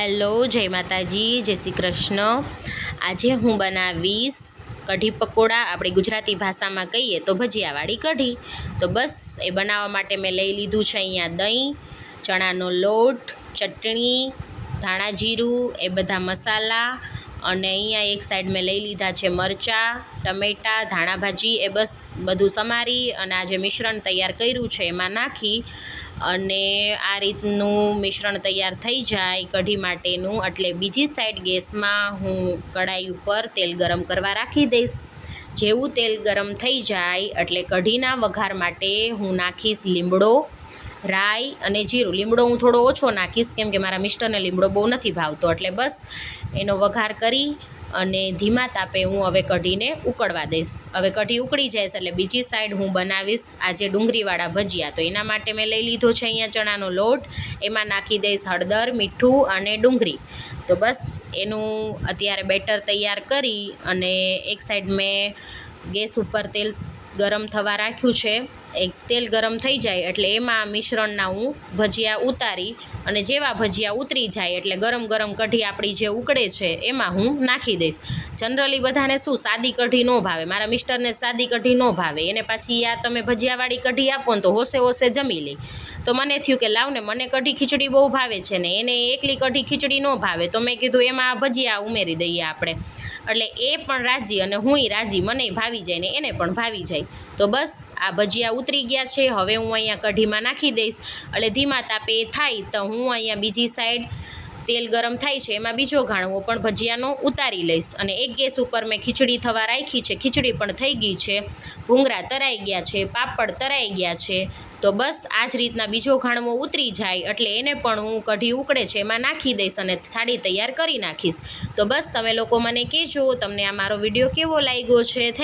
Hello, જય માતાજી, જય શ્રી કૃષ્ણ. આજે હું બનાવીશ કઢી પકોડા. આપણે ગુજરાતી ભાષામાં કહીએ તો ભજીયાવાળી કઢી. તો બસ, એ બનાવવા માટે મેં લઈ લીધું છે અહીંયા દહીં, ચણાનો લોટ, ચટણી, ધાણા જીરું, એ બધા મસાલા અને અહીંયા એક સાઈડ મેં લઈ લીધા છે મરચાં, ટમેટાં, ધાણા ભાજી, એ બસ બધું સમારી અને આ જે મિશ્રણ તૈયાર કર્યું છે એમાં નાખી અને આ રીતનું મિશ્રણ તૈયાર થઈ જાય કઢી માટેનું, એટલે બીજી સાઈડ ગેસમાં હું કઢાઈ ઉપર તેલ ગરમ કરવા રાખી દઈશ. જેવું તેલ ગરમ થઈ જાય એટલે કઢીના વઘાર માટે હું નાખીશ લીમડો, રાઈ અને જીરું. લીમડો હું થોડો ઓછો નાખીશ, કેમ કે મારા મિસ્ટરને લીમડો બહુ નથી ભાવતો. એટલે બસ એનો વઘાર કરી અને ધીમા તાપે હું હવે કઢીને ઉકળવા દઈશ. હવે કઢી ઉકળી જાય એટલે બીજી સાઈડ હું બનાવીશ આજે ડુંગળીવાળા ભજીયા. તો એના માટે મેં લઈ લીધો છે અહીંયા ચણાનો લોટ. એમાં નાખી દઈશ હળદર, મીઠું અને ડુંગળી. તો બસ એનું અત્યારે બેટર તૈયાર કરી અને એક સાઈડ મેં ગેસ ઉપર તેલ ગરમ થવા રાખ્યું છે. એક તેલ ગરમ થઈ જાય એટલે એમાં મિશ્રણના હું ભજીયા ઉતારી અને જેવા ભજીયા ઉતરી જાય એટલે ગરમ ગરમ કઢી આપણી જે ઉકળે છે એમાં હું નાખી દઈશ. જનરલી બધાને શું સાદી કઢી ન ભાવે. મારા મિસ્ટરને સાદી કઢી ન ભાવે. એને પાછી આ તમે ભજીયાવાળી કઢી આપો ને તો હોશે હોશે જમી લે. તો મને થયું કે લાવને મને કઢી ખીચડી બહુ ભાવે છે ને, એને એકલી કઢી ખીચડી ન ભાવે. તો મેં કીધું એમાં ભજીયા ઉમેરી દઈએ આપણે. એટલે એ પણ રાજી અને હુંય રાજી, મને ભાવી જાય ને, એને પણ ભાવી જાય. તો બસ, આ ભજીયા ઉતરી ગયા છે. હવે હું અહીંયા કઢીમાં નાખી દઈશ. એટલે ધીમા તાપે થાય તો હું અહીંયા બીજી સાઈડ તેલ ગરમ થાય છે, એમાં બીજો ઘાણવો પણ ભજીયાનો ઉતારી લઈશ. અને એક ગેસ ઉપર મેં ખીચડી થવા રાખી છે, ખીચડી પણ થઈ ગઈ છે. ભૂંગરા તરાઈ ગયા છે, પાપડ તરાઈ ગયા છે. તો બસ આ જ રીતના બીજો ઘાણવો ઉતરી જાય, એટલે એને પણ હું કઢી ઉકળે છે, એમાં નાખી દઈશ અને થાળી તૈયાર કરી નાખીશ. તો બસ તમે લોકો મને કહેજો, તમને આ મારો વીડિયો કેવો લાગ્યો છે, થેન્ક